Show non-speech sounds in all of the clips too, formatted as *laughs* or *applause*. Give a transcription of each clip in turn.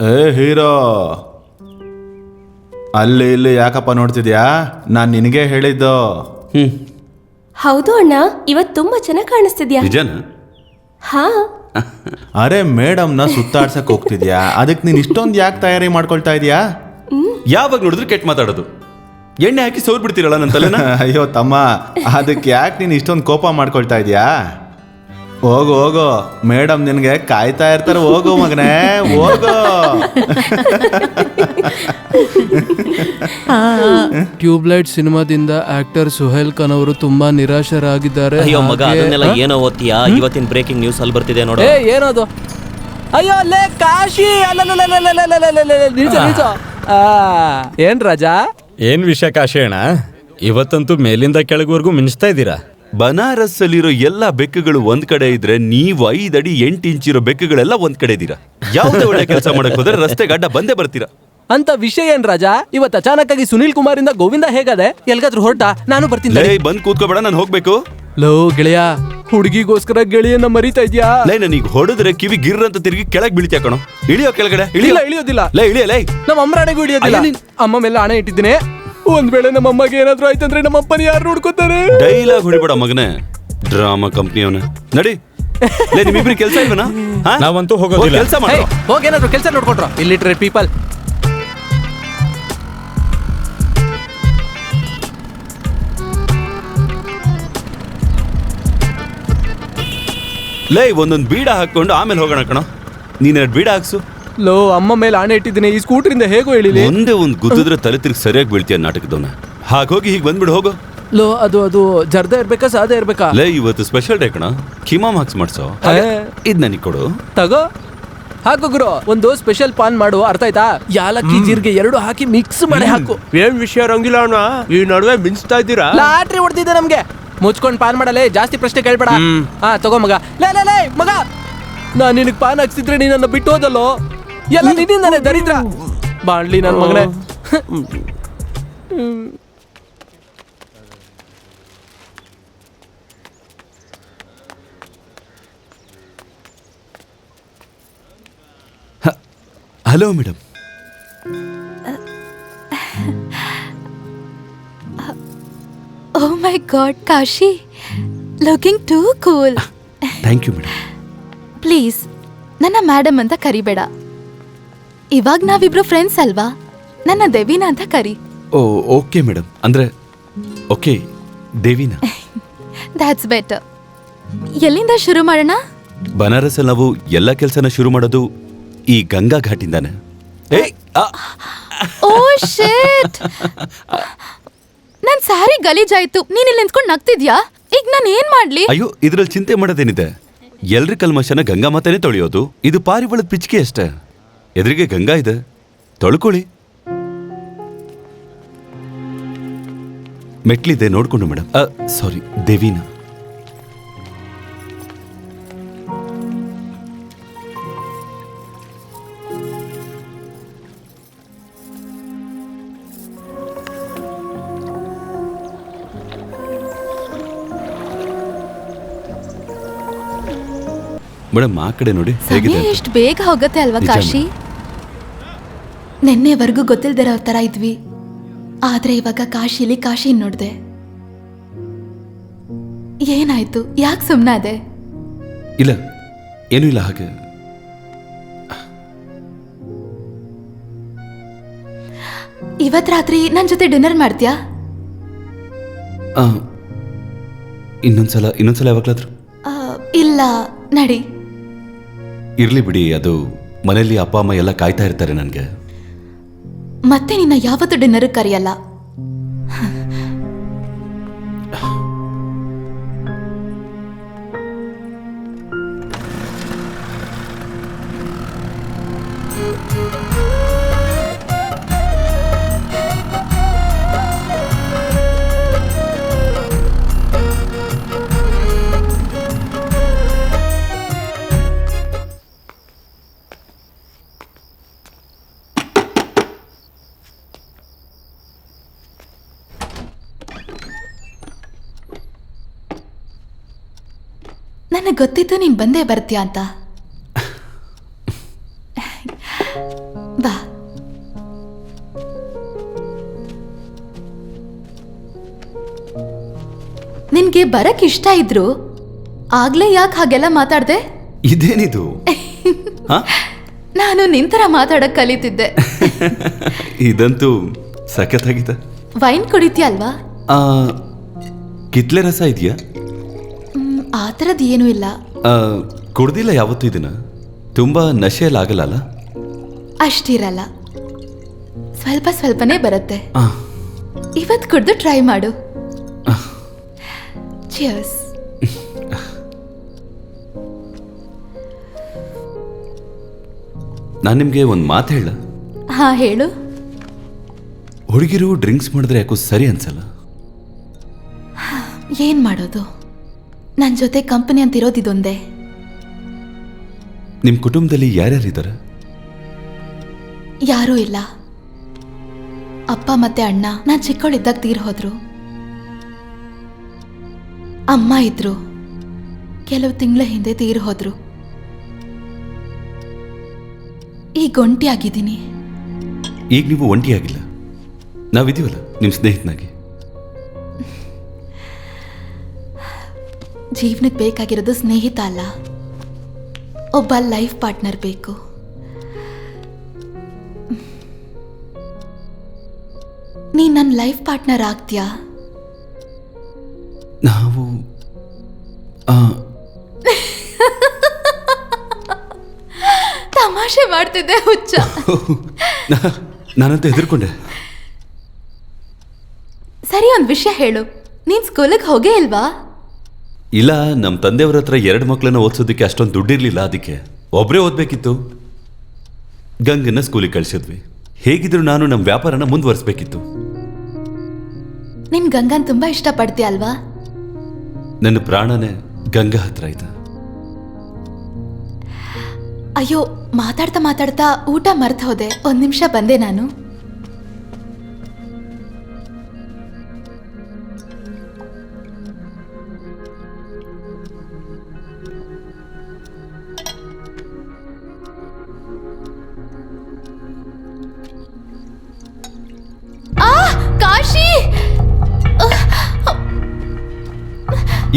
ಏ ಹೀರೋ. ಅಲ್ಲಿ ಇಲ್ಲಿ ಯಾಕಪ್ಪ ನೋಡ್ತಿದ್ಯಾ? ನಾನು ನಿನಗೆ ಹೇಳಿದ್ದು. ಹ್ಮ್. ಹೌದು ಅಣ್ಣ ಇವತ್ತು ತುಂಬಾ ಚೆನ್ನಾಗಿ ಕಾಣಿಸ್ತಿದ್ಯಾ? ನಿಜನ? ಹಾ. ಅರೆ ಮೇಡಮ್ನ ಸುತ್ತಾಡ್ಸಕ್ ಹೋಗ್ತಿದ್ಯಾ? ಅದಕ್ಕೆ ನೀನು ಇಷ್ಟೊಂದು ಯಾಕೆ ತಯಾರಿ ಮಾಡ್ಕೊಳ್ತಾ ಇದೀಯಾ? ಯಾವಾಗ ನೋಡಿದ್ರೆ ಕೆಟ್ಟ ಮಾತಾಡೋದು. ಎಣ್ಣೆ ಹಾಕಿ ಸೋರ್ ಬಿಡ್ತೀರಲ್ಲ ನನ್ನ ತಲೆನ? *laughs* ಅಯ್ಯೋ ತಮ್ಮ ಅದಕ್ಕೆ ಯಾಕೆ ನೀನು ಇಷ್ಟೊಂದು ಕೋಪ ಮಾಡ್ಕೊಳ್ತಾ ಇದೀಯಾ? ಹೋಗು ಹೋಗು. ಮೇಡಮ್ ನಿನಗೆ ಕಾಯ್ತಾ ಇರ್ತಾರೆ. ಹೋಗು ಮಗನೇ ಹೋಗು. ಟ್ಯೂಬ್ಲೈಟ್ ಸಿನಿಮಾದಿಂದ ಆಕ್ಟರ್ ಸುಹೇಲ್ ಖಾನ್ ಅವರು ತುಂಬಾ ನಿರಾಶರಾಗಿದ್ದಾರೆ. ಅಯ್ಯೋ ಮಗ ಹಾಗೆ- ಅದನ್ನೆಲ್ಲ ಏನೋ ಓದ್ತೀಯಾ? ಇವತ್ತಿನ ಬ್ರೇಕಿಂಗ್ ನ್ಯೂಸ್ ಅಲ್ಲಿ ಬರ್ತಿದೆ ನೋಡು. ಏ ಏನದು? ಅಯ್ಯೋ ಲೇ ಕಾಶಿ! ಅಲ್ಲಲ್ಲಲ್ಲಲ್ಲಲ್ಲಲ್ಲಲ್ಲಲ್ಲಲ್ಲ, ನಿಲ್ಸು, ನಿಲ್ಸು. ಆ, ಏನ್ ರಾಜಾ ಏನ್ ವಿಷಯ ಕಾಶಿ ಅಣ್ಣ ಇವತ್ತಂತೂ ಮೇಲಿಂದ ಕೆಳಗುವರೆಗೂ ಮಿಂಚ್ತಾ ಇದ್ದೀರಾ ಬನಾರಸ್ ಅಲ್ಲಿರೋ ಎಲ್ಲ ಬೆಕ್ಕುಗಳು ಒಂದ್ ಕಡೆ ಇದ್ರೆ ನೀವು ಐದ್ ಅಡಿ ಎಂಟು ಇಂಚ್ ಇರೋ ಬೆಕ್ಕುಗಳೆಲ್ಲ ಒಂದ್ ಕಡೆ ಇದೀರಾ ಯಾವ್ದೇ ಒಳ್ಳೆ ಕೆಲಸ ಮಾಡಕ್ ಹೋದ್ರೆ ರಸ್ತೆ ಗಡ್ಡ ಬಂದೇ ಬರ್ತೀರಾ? ಅಂತ ವಿಷಯ ಏನ್ ರಾಜಾ? ಇವತ್ತು ಅಚಾನಕ್ ಆಗಿ ಸುನೀಲ್ ಕುಮಾರ್ ಇಂದ ಗೋವಿಂದ ಹೇಗದೆ? ಎಲ್ಗಾದ್ರೂ ಹೊರಟ? ನಾನು ಬರ್ತೀನಿ ಲೇ. ಬಂದ್ ಕೂತ್ಕೋಬೇಡ ನಾನು ಹೋಗ್ಬೇಕು. ಲೋ ಗೆಳೆಯ ಹುಡುಗಿಗೋಸ್ಕರ ಗೆಳೆಯನ್ನ ಮರಿತಾ ಇದ್ಯಾ? ಲೇ ನನಗೆ ಹೊಡೆದ್ರೆ ಕಿವಿ ಗಿರ್ ಅಂತ ತಿರುಗಿ ಕೆಳಗ್ ಬೀಳ್ತೀಯ ಕಣೋ? ಇಳಿಯೋ ಕೆಳಗಡೆ? ಇಳಿಯೋ? ಇಲ್ಲ ಇಳಿಯೋದಿಲ್ಲ. ಲೇ ಇಳಿಯ ಲೇ. ನಮ್ಮ ಅಮ್ಮರಾಣೆಗೂ ಇಳಿಯೋದಿಲ್ಲ. ಅಯ್ಯೋ, ನೀನ್- ಅಮ್ಮ ಮೇಲೆ ಹಣ ಇಟ್ಟಿದ್ದೀನಿ. ಒಂದ್ ವೇಳೆ ನಮ್ಮ ಅಮ್ಮಗೆ ಏನಾದ್ರೂ ಆಯ್ತಂದ್ರೆ ನಮ್ಮ ಅಪ್ಪನ ಯಾರು ನೋಡ್ಕೋತಾರೆ? ಡೈಲಾಗ್ ಹೊಡಿಬೇಡ ಮಗನೇ. ಡ್ರಾಮಾ ಕಂಪ್ನಿಯವನ ನಡಿ. ಲೇ ನಿಮ್ಮಿಬ್ರಿಗೆ ಕೆಲಸ ಇಲ್ವನಾ? ನಾವಂತೂ ಹೋಗೋದಿಲ್ಲ. ಕೆಲಸ ಮಾಡಿ. ಹೋಗಿ ಏನಾದ್ರು ಕೆಲಸ ಇಲ್ಲಿ ಇಲ್ಲಿಟ್ರೆ ಪೀಪಲ್ ಲೇ ಒಂದೊಂದು ಬೀಡ ಹಾಕೊಂಡು ಆಮೇಲೆ ಹೋಗೋಣ ಕಣ. ನೀನ್ ಎರಡ್ ಬೀಡ ಹಾಕ್ಸು. ಲೋ ಅಮ್ಮ ಮೇಲೆ ಆಣೆ ಇಟ್ಟಿದ್ದೀನಿ. ಈ ಸ್ಕೂಟ್ರಿಂದ ಹೇಗೋ ಹೇಳಿಲಿ. ಒಂದೇ ಒಂದು ಗುದ್ದಿದ್ರೆ ತಲೆ ತಿರುಗಿ ಸರಿಯಾಗಿ ಬೀಳ್ತೀಯ ನಾಟಕದವನ. ಹಾಗೋಗಿ ಹೀಗೆ ಬಂದ್ಬಿಡು ಹೋಗು. ಲೋ ಅದು ಅದು ಜರ್ದ ಇರ್ಬೇಕಾ ಸಾದ ಇರ್ಬೇಕಾ? ಲೇ ಇವತ್ತು ಸ್ಪೆಷಲ್ ಡೇ ಕಣ. ಕಿಮಾ ಹಾಕ್ಸ್ ಮಾಡ್ಸೋ. ಏ. ಇದ್ ನನಗೆ ಕೊಡು. ತಗೋ. ಹಾಕು ಗುರು ಒಂದು ಸ್ಪೆಷಲ್ ಪಾನ್ ಮಾಡು ಅರ್ಥ ಆಯ್ತಾ? ಯಾಲಕ್ಕಿ ಜೀರಿಗೆ ಎರಡು ಹಾಕಿ ಮಿಕ್ಸ್ ಮಾಡಿ ಹಾಕು. ಏನ್ ವಿಷಯ ರಂಗಿಲ್ಲ ಅಣ್ಣ. ಈ ನಡುವೆ ಮಿಂಚ್ತಾ ಇದ್ದೀರಾ? ಲಾಟ್ರಿ ಹೊಡ್ತಿದ್ದೆ ನಮ್ಗೆ. ಮುಚ್ಕೊಂಡು ಪಾನ್ ಮಾಡಲೇ ಜಾಸ್ತಿ ಪ್ರಶ್ನೆ ಕೇಳ್ಬೇಡ. ಹಾ ತಗೋ ಮಗ. ಲೇ ಲೇ ಲೇ ಮಗ. ನಾ ನಿನಗ್ ಪಾನ್ ಹಾಕ್ಸಿದ್ರೆ ನೀನನ್ನ ಬಿಟ್ಟು ಹೋದಲ್ಲೋ? ಎಲ್ಲ ನಿನ್ನಿಂದಾನೆ ದರಿದ್ರ. ಬಾಣ್ಲಿ ನನ್ನ ಮಗನೇ. Hello madam. Oh my god Kashi. Looking too cool thank you madam please ನನ್ನ ಮೇಡಮ್ ಅಂತ ಕರಿಬೇಡ. ಇವಾಗ ನಾವಿಬ್ರು ಫ್ರೆಂಡ್ಸ್ ಅಲ್ವಾ? ನನ್ನ ದೇವಿನ ಅಂತ ಕರಿ. ಓ ಓಕೆ ಮೇಡಮ್ ಅಂದ್ರೆ ಓಕೆ ದೇವಿನಾ. ದ್ಯಾಟ್ಸ್ ಬೆಟರ್ ಎಲ್ಲಿಂದ ಶುರು ಮಾಡೋಣ? ಬನಾರಸ್ ನಾವು ಎಲ್ಲ ಕೆಲಸನ ಶುರು ಮಾಡೋದು ಈ ಗಂಗಾ ಘಾಟಿಂದಾನೆ. ಏ ಆ, ಓ ಶೇಟ್ ನನ್ ಸ್ಯಾರಿ ಗಲೀಜಾಯ್ತು. ನೀನ್ ಇಲ್ಲಿ ನಿಂತ್ಕೊಂಡು ನಗ್ತಿದ್ಯಾ? ಈಗ ನಾನು ಏನ್ ಮಾಡ್ಲಿ? ಅಯ್ಯೋ ಇದ್ರಲ್ಲಿ ಚಿಂತೆ ಮಾಡೋದೇನಿದೆ? ಎಲ್ರ ಕಲ್ಮಶನ ಗಂಗಾ ಮಾತಾನೆ ತೊಳೆಯೋದು? ಇದು ಪಾರಿವಾಳದ ಪಿಚ್ಕೆ ಅಷ್ಟೇ. ಎದುರಿಗೆ ಗಂಗಾ ಇದೆ. ತೊಳ್ಕೊಳ್ಳಿ. ಮೆಟ್ಲಿದೆ ನೋಡ್ಕೊಂಡು ಮೇಡಮ್ ಸಾರಿ ದೇವಿನ. ಮೇಡಮ್ ಆ ಕಡೆ ನೋಡಿ ಹೇಗಿದೆ ಎಷ್ಟು ಬೇಗ ಹೋಗುತ್ತೆ ಅಲ್ವಾ ಕಾಶಿ? ನಿನ್ನೆವರೆಗೂ ಗೊತ್ತಿಲ್ದಿರೋ ತರ ಇದ್ವಿ. ಆದ್ರೆ ಇವಾಗ ಕಾಶಿಲಿ ಕಾಶಿ ನೋಡಿದೆ. ಏನಾಯ್ತು? ಯಾಕೆ ಸುಮ್ಮನಾದೆ ಇಲ್ಲ ಏನೂ ಇಲ್ಲ ಹಾಗೆ. ಇವತ್ತು ರಾತ್ರಿ ನನ್ನ ಜೊತೆ ಡಿನ್ನರ್ ಮಾಡ್ತೀಯಾ? ಆ, ಇನ್ನೊಂದ್ಸಲ ಇನ್ನೊಂದ್ಸಲ ಯಾವಾಗ್ಲಾದ್ರು? ಆ, ಇಲ್ಲ ನಡಿ. ಇರ್ಲಿ ಬಿಡಿ ಅದು ಮನೆಯಲ್ಲಿ ಅಪ್ಪ ಅಮ್ಮ ಎಲ್ಲ ಕಾಯ್ತಾ ಇರ್ತಾರೆ ನನಗೆ. ಮತ್ತೆ ನಿನ್ನ ಯಾವತ್ತೂ ಡಿನ್ನರ್ ಕರೆಯಲ್ಲ? ನನಗೆ ಗೊತ್ತಿತ್ತು ನೀನು ಬಂದೇ ಬರ್ತೀಯ ಅಂತ. ಬಾ. ನಿನ್ಗೆ ಬರಕ್ ಇಷ್ಟ ಇದ್ರು? ಆಗ್ಲೇ ಯಾಕೆ ಹಾಗೆಲ್ಲ ಮಾತಾಡ್ದೆ? ಇದೇನಿದು? *laughs* ನಾನು ನಿಂತರ ಮಾತಾಡಕ್ ಕಲಿತಿದ್ದೆ. *laughs* ಇದಂತೂ ಸಖತ್ತಾಗಿದೆ ವೈನ್ ಕುಡಿತೀಯಲ್ವಾ? ಆ, ಕಿತ್ಲೆ ರಸ ಇದೆಯಾ? ಆ ಥರದ್ದು ಏನೂ ಇಲ್ಲ. ಕುಡ್ದಿಲ್ಲ ಯಾವತ್ತೂ ಇದನ್ನ ತುಂಬಾ ನಶೆಯಲ್ಲಾಗಲ್ಲ ಅಲ್ಲ? ಅಷ್ಟಿರಲ್ಲ. ಸ್ವಲ್ಪ ಸ್ವಲ್ಪನೇ ಬರುತ್ತೆ. ಆ, ಇವತ್ ಕುಡ್ದು ಟ್ರೈ ಮಾಡು. ಚಿಯರ್ಸ್ ನಾನು ನಿಮಗೆ ಒಂದು ಮಾತು ಹೇಳ ಹಾ ಹೇಳು. ಹುಡುಗಿರು ಡ್ರಿಂಕ್ಸ್ ಮಾಡಿದ್ರೆ ಯಾಕೋ ಸರಿ ಅನ್ಸಲ್ಲ? ಏನ್ ಮಾಡೋದು? ನನ್ ಜೊತೆ ಕಂಪನಿ ಅಂತ ಇರೋದಿದೊಂದೇ ನಿಮ್ ಕುಟುಂಬದಲ್ಲಿ ಯಾರ್ಯಾರಿದ್ದಾರೆ? ಯಾರೂ ಇಲ್ಲ. ಅಪ್ಪ ಮತ್ತೆ ಅಣ್ಣ. ನಾನ್ ಚಿಕ್ಕವಳಿದ್ದಾಗ ತೀರ್ ಹೋದ್ರು. ಅಮ್ಮ ಇದ್ರು. ಕೆಲವು ತಿಂಗಳ ಹಿಂದೆ ತೀರ್ ಹೋದ್ರು. ಈಗ ಒಂಟಿ ಆಗಿದ್ದೀನಿ ಈಗ ನೀವು ಒಂಟಿಯಾಗಿಲ್ಲ. ನಾವಿದೀವಲ್ಲ ನಿಮ್ ಸ್ನೇಹಿತನಾಗಿ. ಜೀವನಕ್ಕೆ ಬೇಕಾಗಿರೋದು ಸ್ನೇಹಿತ ಅಲ್ಲ. ಒಬ್ಬ ಲೈಫ್ ಪಾರ್ಟ್ನರ್ ಬೇಕು. ನೀ ನನ್ನ ಲೈಫ್ ಪಾರ್ಟ್ನರ್ ಆಗ್ತೀಯಾ? ನಾವು ತಮಾಷೆ ಮಾಡ್ತಿದ್ದೆ ಹುಚ್ಚ. ನಾನಂತೂ ಹೆದರ್ಕೊಂಡೆ. ಸರಿ ಒಂದು ವಿಷಯ ಹೇಳು. ನೀನು ಸ್ಕೂಲಿಗೆ ಹೋಗೇ ಇಲ್ವಾ? ಇಲ್ಲ ನಮ್ಮ ತಂದೆಯವ್ರ ಹತ್ರ ಎರಡು ಮಕ್ಕಳನ್ನ ಓದಿಸೋದಕ್ಕೆ ಅಷ್ಟೊಂದು ದುಡ್ಡಿರಲಿಲ್ಲ ಅದಕ್ಕೆ. ಒಬ್ಬರೇ ಓದಬೇಕಿತ್ತು. ಗಂಗನ್ನ ಸ್ಕೂಲಿಗೆ ಕಳಿಸಿದ್ವಿ. ಹೇಗಿದ್ರು ನಾನು ನಮ್ಮ ವ್ಯಾಪಾರನ ಮುಂದುವರಿಸಬೇಕಿತ್ತು. ನಿನ್ ಗಂಗನ್ ತುಂಬಾ ಇಷ್ಟಪಡ್ತೀಯ ಅಲ್ವಾ? ನನ್ನ ಪ್ರಾಣನೇ ಗಂಗಾ ಹತ್ರ ಆಯ್ತಾ. ಅಯ್ಯೋ ಮಾತಾಡ್ತಾ ಮಾತಾಡ್ತಾ ಊಟ ಮರ್ತ ಹೋದೆ. ಒಂದ್ ನಿಮಿಷ ಬಂದೆ ನಾನು.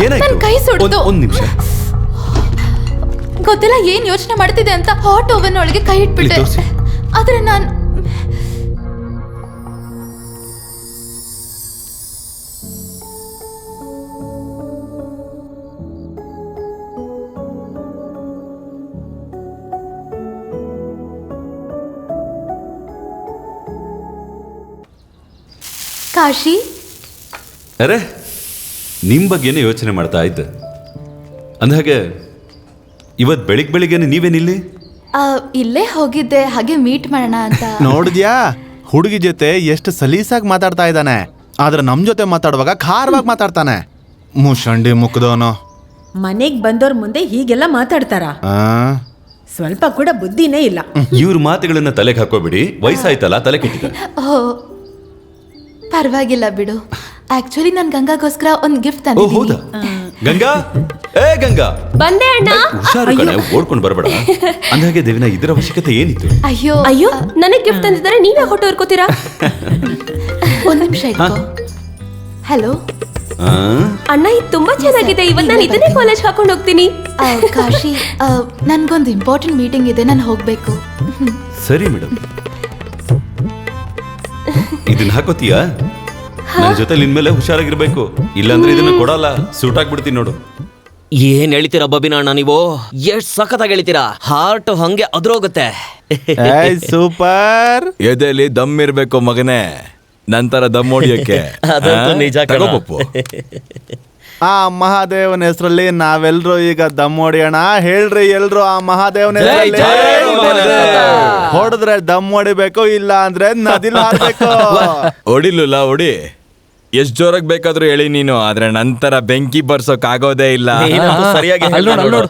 ಏನಾಯ್ತು ನನ್ ಕೈ. ಒಂದ್- ಒಂದ್ ನಿಮಿಷ ಗೊತ್ತಿಲ್ಲ ಏನ್ ಯೋಚನೆ ಮಾಡ್ತಿದೆ ಅಂತ ಹಾಟ್ ಓವನ್ ಒಳಗೆ ಕೈ ಇಟ್ಬಿಟ್ಟೆ ಇಲ್ಲಿ ತೋರ್ಸಿ. ಆದ್ರೆ ನಾನು ಕಾಶಿ ಅರೆ ನಿಮ್ ಬಗ್ಗೆನೇ ಯೋಚನೆ ಮಾಡ್ತಾ ಇದ್ದೆ. ಅಂದಹಾಗೆ ಇವತ್ತು ಬೆಳಿಗ್ಗೆ ಬೆಳಿಗ್ಗೆನೆ ನೀವೇನಿಲ್ಲಿ ಆ, ಇಲ್ಲೇ ಹೋಗಿದ್ದೆ ಹಾಗೆ ಮೀಟ್ ಮಾಡೋಣ ಅಂತ. *laughs* ನೋಡಿದ್ಯಾ? ಹುಡುಗಿ ಜೊತೆ ಎಷ್ಟು ಸಲೀಸಾಗಿ ಮಾತಾಡ್ತಾ ಇದ್ದಾನೆ. ಆದ್ರೆ ನಮ್ ಜೊತೆ ಮಾತಾಡುವಾಗ ಖಾರವಾಗಿ ಮಾತಾಡ್ತಾನೆ. ಮುಷಂಡಿ ಮುಕ್ದೋನು. ಮನೆಗ್ ಬಂದವ್ರ ಮುಂದೆ ಹೀಗೆಲ್ಲ ಮಾತಾಡ್ತಾರ. ಆ. ಸ್ವಲ್ಪ ಕೂಡ ಬುದ್ಧಿನೇ ಇಲ್ಲ. ಇವ್ರ ಮಾತುಗಳನ್ನ ತಲೆಗೆ ಹಾಕೋಬಿಡಿ. ವಯಸ್ಸಾಯ್ತಲ್ಲ ತಲೆ ಕೆಟ್ಟಿದೆ ಓ ಪರವಾಗಿಲ್ಲ ಬಿಡು. ಆಕ್ಚುಲಿ ನಾನು ಗಂಗಾಗೋಸ್ಕರ ಒಂದು ಗಿಫ್ಟ್ ಓ ಹೌದಾ? ತಂದಿದ್ದೀನಿ ಗಂಗಾ? ಏ ಗಂಗಾ! ಬಂದೆ ಅಣ್ಣ. ಹುಷಾರು ಕಣೆ ಓಡ್ಕೊಂಡು ಬರಬೇಡ. ಅಂದಾಗೆ ದೇವಿನ ಇದರ ಅವಶ್ಯಕತೆ ಏನಿತ್ತು? ಅಯ್ಯೋ. ಅಯ್ಯೋ ನನಗೆ ಗಿಫ್ಟ್ ತಂದಿದ್ದಾರೆ ನೀವೇ ಹೊಟ್ಟು ಹೊರ್ಕೋತೀರಾ? ಒಂದ್ ನಿಮಿಷ ಇಟ್ಕೋ. ಹಲೋ ಆ? ಅಣ್ಣ ಇದು ತುಂಬಾ ಚೆನ್ನಾಗಿದೆ. ಇವತ್ತು ನಾನು ಇದನ್ನೇ ಕಾಲೇಜ್ ಹಾಕೊಂಡು ಹೋಗ್ತೀನಿ. ಕಾಶಿ ನನ್ಗೊಂದು ಇಂಪಾರ್ಟೆಂಟ್ ಮೀಟಿಂಗ್ ಇದೆ ನಾನು ಹೋಗ್ಬೇಕು. ಸರಿ ಮೇಡಮ್ ಇದನ್ನ ಹಾಕೋತೀಯಾ? ನನ್ನ ಜೊತೆ ಇನ್ಮೇಲೆ ಹುಷಾರಾಗಿರ್ಬೇಕು. ಇಲ್ಲಾಂದ್ರೆ ಇದನ್ನ ಕೊಡಲ್ಲ. ಸೂಟ್ ಆಗ್ಬಿಡ್ತೀನಿ ನೋಡು. ಏನ್ ಹೇಳ್ತೀರಾ ಬಬಿನ ಅಣ್ಣ ನೀವು? ಎಷ್ಟ್ ಸಖತ್ತಾಗಿ ಹೇಳ್ತೀರಾ? ಹಾರ್ಟ್ ಹಂಗೆ ಅದ್ರೋಗುತ್ತೆ. ಸೂಪರ್. ಎದೆಲಿ ದಮ್ ಇರ್ಬೇಕು ಮಗನೇ. ನಂತರ ದಮ್ ಹೊಡಿಯಕ್ಕೆ. *laughs* ಅದಂತೂ? ನಿಜ ಕಣ. ಆ ಮಹಾದೇವನ ಹೆಸರಲ್ಲಿ ನಾವೆಲ್ಲರೂ ಈಗ ದಮ್ ಹೊಡಿಯೋಣ. ಹೇಳ್ರಿ ಎಲ್ರು ಆ ಮಹಾದೇವನ ಹೆಸರಲ್ಲಿ. ಹೊಡೆದ್ರೆ ದಮ್ ಹೊಡಿಬೇಕು ಇಲ್ಲ ಅಂದ್ರೆ ನದಿಲ್ ಹಾಕ್ಬೇಕು. ಹೊಡಿಲಿಲ್ಲ ಹೊಡಿ. ಎಷ್ಟ್ ಜೋರಾಗ್ ಬೇಕಾದ್ರೂ ಹೇಳಿ ನೀನು ಆದ್ರೆ ನಂತರ ಬೆಂಕಿ ಬರ್ಸೋಕ್ ಆಗೋದೇ ಇಲ್ಲ. ನೀನಂತೂ *laughs* ಸರಿಯಾಗಿ ಹೇಳ್ದೆ ನೋಡು.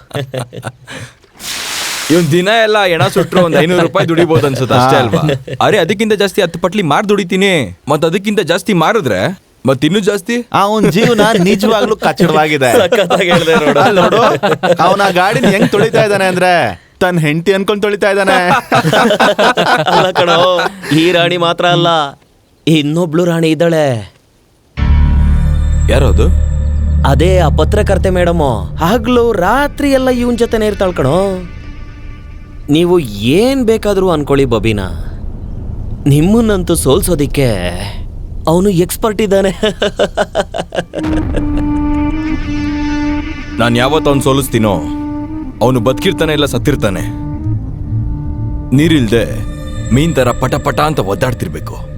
ಇವನ್ ದಿನ ಎಲ್ಲ ಎಣ ಸುಟ್ರು ಒಂದ್ ಐನೂರು ರೂಪಾಯಿ ದುಡಿಬಹುದು ಅನ್ಸುತ್ತೆ ಅಷ್ಟೇ ಅಲ್ವಾ? ಅರೆ ಅದಕ್ಕಿಂತ ಜಾಸ್ತಿ ಹತ್ತು ಪಟ್ಲಿ ಮಾರ್ ದುಡಿತೀನಿ. ಮತ್ ಅದಕ್ಕಿಂತ ಜಾಸ್ತಿ ಮಾರಿದ್ರೆ ಮತ್ ಇನ್ನೂ ಜಾಸ್ತಿ? ಅವನ್ ಜೀವನ ನಿಜವಾಗ್ಲೂ ಕಚ್ಚಡವಾಗಿದೆ. ಸಖತ್ತಾಗಿ ಹೇಳ್ದೆ ನೋಡು. ಅಲ್ಲ್ ನೋಡು ಅವನ ಗಾಡಿನ ಹೆಂಗ್ ತೊಳಿತಾ ಇದ್ದಾನೆ ಅಂದ್ರೆ ತನ್ನ ಹೆಂಡತಿ ಅನ್ಕೊಂಡ್ ತೊಳಿತಾ ಇದ್ದಾನೆ. ಅಲ್ಲ ಕಣೋ ಈ ರಾಣಿ ಮಾತ್ರ ಅಲ್ಲ ಇನ್ನೊಬ್ಳು ರಾಣಿ ಇದ್ದಾಳೆ. ಯಾರದು? ಅದೇ ಆ ಪತ್ರಕರ್ತೆ ಮೇಡಮ್. ಹಗ್ಲು ರಾತ್ರಿ ಎಲ್ಲ ಇವನ್ ಜೊತೆನೇ ಇರ್ತಾಳ್ ಕಣೋ. ನೀವು ಏನ್ ಬೇಕಾದರೂ ಅನ್ಕೊಳ್ಳಿ ಬಬೀನಾ. ನಿಮ್ಮನ್ನಂತೂ ಸೋಲ್ಸೋದಿಕ್ಕೆ ಅವನು ಎಕ್ಸ್ಪರ್ಟ್ ಇದ್ದಾನೆ. ನಾನು ಯಾವತ್ತು ಅವ್ನು ಸೋಲಿಸ್ತೀನೋ ಅವನು ಬದುಕಿರ್ತಾನೆ ಇಲ್ಲ ಸತ್ತಿರ್ತಾನೆ. ನೀರಿಲ್ದೆ ಮೀನ್ ತರ ಪಟ ಪಟ ಅಂತ ಒದ್ದಾಡ್ತಿರ್ಬೇಕು.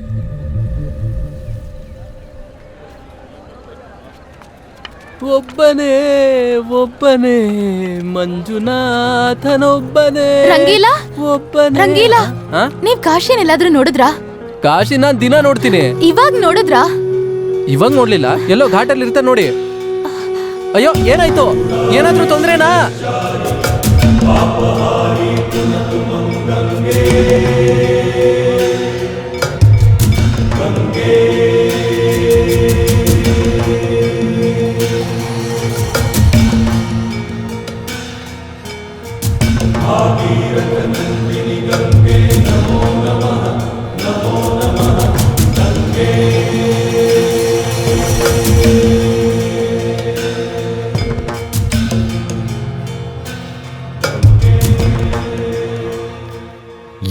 ಒಬ್ಬನೇ ಒಬ್ಬನೇ ಮಂಜುನಾಥನೊಬ್ಬನೇ. ರಂಗೀಲ? ಒಬ್ಬನೇ. ರಂಗೀಲ ಆ? ನೀವ್ ಕಾಶಿನ ಎಲ್ಲಾದ್ರೂ ನೋಡಿದ್ರಾ? ಕಾಶಿ ನಾನ್ ದಿನ ನೋಡ್ತೀನಿ. ಇವಾಗ ನೋಡಿದ್ರಾ? ಇವಾಗ ನೋಡ್ಲಿಲ್ಲ ಎಲ್ಲೋ ಘಾಟಲ್ಲಿ ಇರ್ತಾನೆ ನೋಡಿ. ಅಯ್ಯೋ ಏನಾಯ್ತು? ಏನಾದ್ರೂ ತೊಂದ್ರೆನಾ?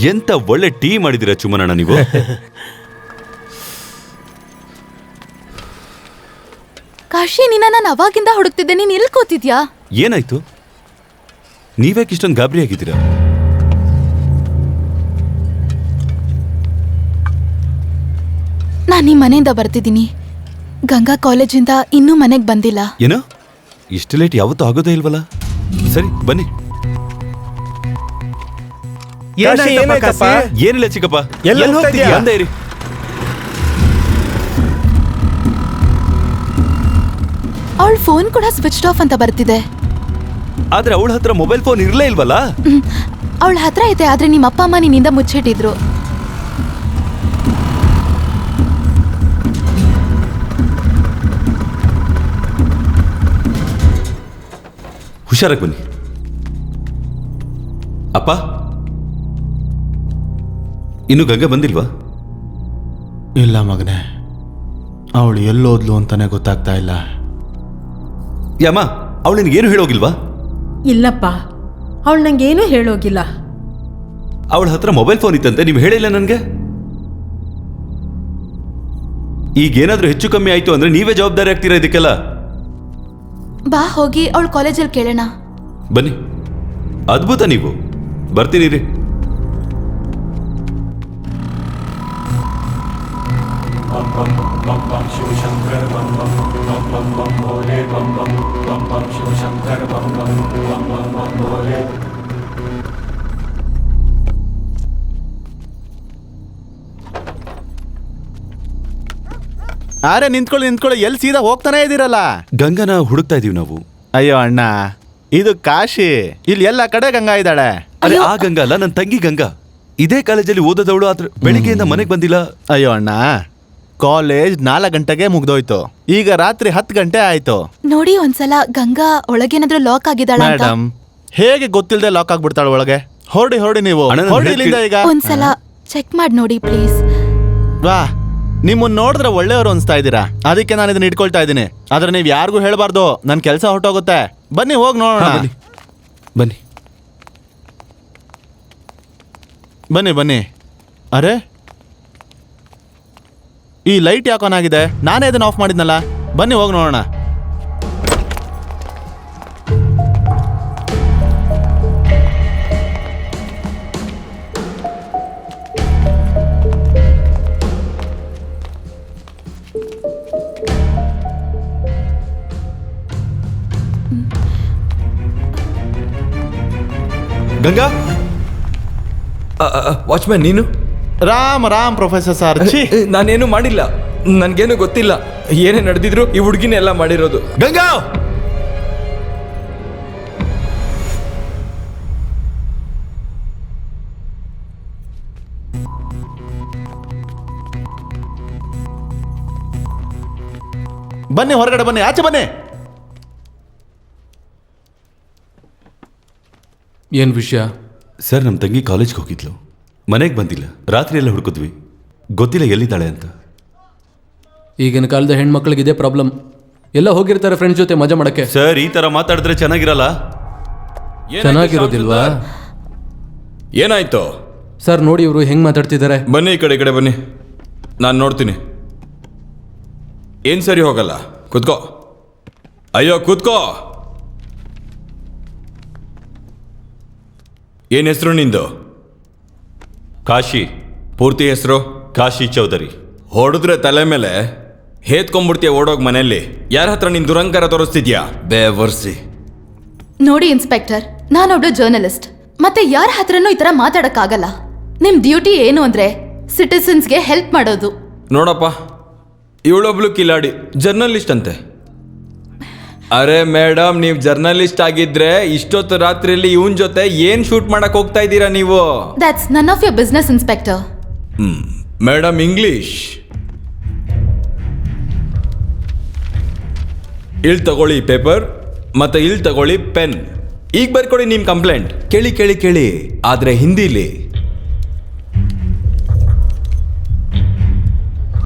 ಎಂತ ಒಳ್ಳೆ ಟೀ ಮಾಡಿದಿರ ಚುಮನಣ್ಣ ನೀವು? ಕಾಶಿ ನಿನ್ನ ನಾನು ಅವಾಗಿಂದ ಹುಡುಕ್ತಿದ್ದೆ. ನೀನ್ ಎಲ್ಲಿ ಕೂತಿದ್ಯಾ? ಏನಾಯ್ತು? ನೀವ್ಯಾಕೆ ಇಷ್ಟೊಂದು ಗಾಬರಿ ಆಗಿದ್ದೀರಾ? ನಾನು ನಿಮ್ ಮನೆಯಿಂದ ಬರ್ತಿದ್ದೀನಿ. ಗಂಗಾ ಕಾಲೇಜಿಂದ ಇನ್ನೂ ಮನೆಗೆ ಬಂದಿಲ್ಲ. ಏನು? ಇಷ್ಟು ಲೇಟ್ ಯಾವತ್ತೂ ಆಗೋದೇ ಇಲ್ವಲ್ಲ? ಸರಿ ಬನ್ನಿ. ಏನಿಲ್ಲ ಚಿಕ್ಕಪ್ಪ. ಎಲ್ಲಿ ಎಲ್ಲಿ ಹೋಗ್ತಿದ್ಯಾ? ಹೋಗ್ತಿದ್ಯಾ ಅಂದೇ ಇರಿ. ಅವಳ ಫೋನ್ ಕೂಡ ಸ್ವಿಚ್ ಆಫ್ ಅಂತ ಬರ್ತಿದೆ. ಆದ್ರೆ ಅವಳ ಹತ್ರ ಮೊಬೈಲ್ ಫೋನ್ ಇರ್ಲೇ ಇಲ್ವಲ್ಲ? ಅವಳ ಹತ್ರ ಐತೆ ಆದ್ರೆ ನಿಮ್ಮ ಅಪ್ಪ ಅಮ್ಮ ನಿನ್ನಿಂದ ಮುಚ್ಚಿಟ್ಟಿದ್ರು. ಹುಷಾರಾಗಿ ಬನ್ನಿ. ಅಪ್ಪ? ಇನ್ನು ಗಂಗೆ ಬಂದಿಲ್ವಾ? ಇಲ್ಲ ಮಗನೇ. ಅವಳು ಎಲ್ಲೋದ್ಲು ಅಂತಾನೆ ಗೊತ್ತಾಗ್ತಾ ಇಲ್ಲ. ಯಮ್ಮ ಅವಳು ನಿನಗೇನು ಹೇಳೋಗಿಲ್ವಾ? ಇಲ್ಲಪ್ಪ ಅವಳು ನಂಗೇನೂ ಹೇಳೋಗಿಲ್ಲ. ಅವಳ ಹತ್ರ ಮೊಬೈಲ್ ಫೋನ್ ಇತ್ತಂತೆ ನೀವು ಹೇಳಿಲ್ಲ ನನಗೆ? ಈಗೇನಾದ್ರೂ ಹೆಚ್ಚು ಕಮ್ಮಿ ಆಯ್ತು ಅಂದ್ರೆ ನೀವೇ ಜವಾಬ್ದಾರಿ ಆಗ್ತೀರಾ ಇದಕ್ಕೆಲ್ಲ? ಬಾ ಹೋಗಿ ಅವಳ ಕಾಲೇಜಲ್ಲಿ ಕೇಳೋಣ. ಬನ್ನಿ. ಅದ್ಭುತ ನೀವು. ಬರ್ತೀನಿ ರೀ ಅರೆ ನಿಂತ್ಕೊಳ್ಳಿ ನಿಂತ್ಕೊಳ್ಳಿ. ಎಲ್ಲಿ ಸೀದಾ ಹೋಗ್ತಾನೆ ಇದ್ದೀರಲ್ಲ? ಗಂಗನ ಹುಡುಕ್ತಾ ಇದೀವಿ ನಾವು. ಅಯ್ಯೋ ಅಣ್ಣ ಇದು ಕಾಶಿ. ಇಲ್ಲಿ ಎಲ್ಲ ಕಡೆ ಗಂಗಾ ಇದ್ದಾಳೆ. ಅರೆ ಆ ಗಂಗಾ ಅಲ್ಲ ನನ್ನ ತಂಗಿ ಗಂಗಾ. ಇದೇ ಕಾಲೇಜಲ್ಲಿ ಓದೋದವಳು ಆದ್ರೆ ಬೆಳಿಗ್ಗೆಯಿಂದ ಮನೆಗೆ ಬಂದಿಲ್ಲ. ಅಯ್ಯೋ ಅಣ್ಣ ಕಾಲೇಜ್ ನಾಲ್ಕು ಗಂಟೆಗೆ ಮುಗ್ದೋಯ್ತು. ಈಗ ರಾತ್ರಿ ಹತ್ತು ಗಂಟೆ ಆಯ್ತು. ನೋಡಿ ಒಂದ್ಸಲ ಗಂಗಾ ಒಳಗೇನಾದ್ರೂ ಲಾಕ್ ಆಗಿದ್ದಾಳ ಅಂತ ಮೇಡಮ್ ಹೇಗೆ ಗೊತ್ತಿಲ್ಲದೆ ಲಾಕ್ ಆಗ್ಬಿಡ್ತಾಳ ಒಳಗೆ? ಹೊರಡಿ ಹೊರಡಿ ನೀವು. ಅಣ್ಣ, ಹೊರಡಿ ಇಲ್ಲಿಂದ ಈಗ? ಒಂದ್ಸಲ ಚೆಕ್ ಮಾಡಿ ನೋಡಿ ಪ್ಲೀಸ್ ವಾ ನಿಮ್ಮನ್ನ ನೋಡಿದ್ರೆ ಒಳ್ಳೆಯವರು ಅನ್ಸ್ತಾ ಇದ್ದೀರಾ? ಅದಕ್ಕೆ ನಾನು ಇದನ್ನ ಇಟ್ಕೊಳ್ತಾ ಇದ್ದೀನಿ. ಆದ್ರೆ ನೀವು ಯಾರಿಗೂ ಹೇಳಬಾರ್ದು. ನನ್ನ ಕೆಲಸ ಹೊರಟೋಗುತ್ತೆ. ಬನ್ನಿ ಹೋಗಿ ನೋಡೋಣ. ಬನ್ನಿ. ಬನ್ನಿ. ಬನ್ನಿ ಬನ್ನಿ. ಅರೆ ಈ ಲೈಟ್ ಯಾಕೆ ಆನ್ ಆಗಿದೆ? ನಾನೇ ಇದನ್ನ ಆಫ್ ಮಾಡಿದ್ನಲ್ಲ. ಬನ್ನಿ, ಹೋಗಿ ನೋಡೋಣ. ಗಂಗಾ? ವಾಚ್ಮ್ಯಾನ್, ನೀನು? Ram Ram professor sir. ಛೀ. ನಾನೇನು ಮಾಡಿಲ್ಲ. ನನ್ಗೇನು ಗೊತ್ತಿಲ್ಲ. ಏನೇ ನಡೆದಿದ್ರು ಈ ಹುಡುಗಿನೇ ಎಲ್ಲ ಮಾಡಿರೋದು. ಗಂಗಾ! ಬನ್ನಿ ಹೊರಗಡೆ ಬನ್ನಿ. ಆಚೆ ಬನ್ನಿ. ಏನು ವಿಷಯ? ಸರ್ ನಮ್ಮ ತಂಗಿ ಕಾಲೇಜ್ಗೆ ಹೋಗಿದ್ಲು. ಮನೆಗೆ ಬಂದಿಲ್ಲ. ರಾತ್ರಿ ಎಲ್ಲ ಹುಡುಕಿದ್ವಿ. ಗೊತ್ತಿಲ್ಲ ಎಲ್ಲಿದ್ದಾಳೆ ಅಂತ. ಈಗಿನ ಕಾಲದ ಹೆಣ್ಮಕ್ಳಿಗೆ ಇದೇ ಪ್ರಾಬ್ಲಮ್. ಎಲ್ಲ ಹೋಗಿರ್ತಾರೆ ಫ್ರೆಂಡ್ಸ್ ಜೊತೆ ಮಜಾ ಮಾಡಕ್ಕೆ. ಸರ್ ಈ ತರ ಮಾತಾಡಿದ್ರೆ ಚೆನ್ನಾಗಿರಲ್ಲ? ಚೆನ್ನಾಗಿರೋದಿಲ್ವಾ? ಏನಾಯ್ತು? ಸರ್ ನೋಡಿ ಇವರು ಹೆಂಗ್ ಮಾತಾಡ್ತಿದ್ದಾರೆ. ಬನ್ನಿ ಈ ಕಡೆ ಈ ಕಡೆ ಬನ್ನಿ. ನಾನು ನೋಡ್ತೀನಿ. ಏನ್ ಸರಿ ಹೋಗಲ್ಲ? ಕುತ್ಕೋ. ಅಯ್ಯೋ ಕೂತ್ಕೋ. ಏನ್ ಹೆಸರು ನಿಂದು? ಕಾಶಿ ಪೂರ್ತಿ ಹೆಸರು ಕಾಶಿ ಚೌಧರಿ. ಹೊಡೆದ್ರೆ ತಲೆ ಮೇಲೆ ಹೇತ್ಕೊಂಡ್ಬಿಡ್ತೀಯ ಓಡೋಗ್ ಮನೆಯಲ್ಲಿ. ಯಾರ ಹತ್ರ ನಿನ್ ದುರಂಕಾರ ತೋರಿಸ್ತಿದ್ಯಾ? ಬೇವರ್ಸಿ ನೋಡಿ ಇನ್ಸ್ಪೆಕ್ಟರ್ ನಾನೊಬ್ಳು ಜರ್ನಲಿಸ್ಟ್. ಮತ್ತೆ ಯಾರ ಹತ್ರನೂ ಈ ತರ ಮಾತಾಡಕ್ಕಾಗಲ್ಲ. ನಿಮ್ ಡ್ಯೂಟಿ ಏನು ಅಂದ್ರೆ ಸಿಟಿಸನ್ಸ್ಗೆ ಹೆಲ್ಪ್ ಮಾಡೋದು. ನೋಡಪ್ಪ ಇವಳೊಬ್ಳು ಕಿಲಾಡಿ ಜರ್ನಲಿಸ್ಟ್ ಅಂತೆ. ಅರೆ ಮೇಡಮ್ ನೀವು ಜರ್ನಲಿಸ್ಟ್ ಆಗಿದ್ರೆ ಇಷ್ಟೊತ್ತು ರಾತ್ರಿಯಲ್ಲಿ ಇವನ್ ಜೊತೆ ಏನ್ ಶೂಟ್ ಮಾಡಕ್ ಹೋಗ್ತಾ ಇದ್ದೀರಾ ನೀವು? That's none of your business inspector madam English. ಇಲ್ ತಗೊಳ್ಳಿ ಪೇಪರ್ ಮತ್ತೆ ಇಲ್ ತಗೊಳ್ಳಿ ಪೆನ್. ಈಗ ಬರ್ಕೊಡಿ ನಿಮ್ ಕಂಪ್ಲೇಂಟ್. ಕೇಳಿ ಕೇಳಿ ಕೇಳಿ. ಆದ್ರೆ ಹಿಂದಿಲಿ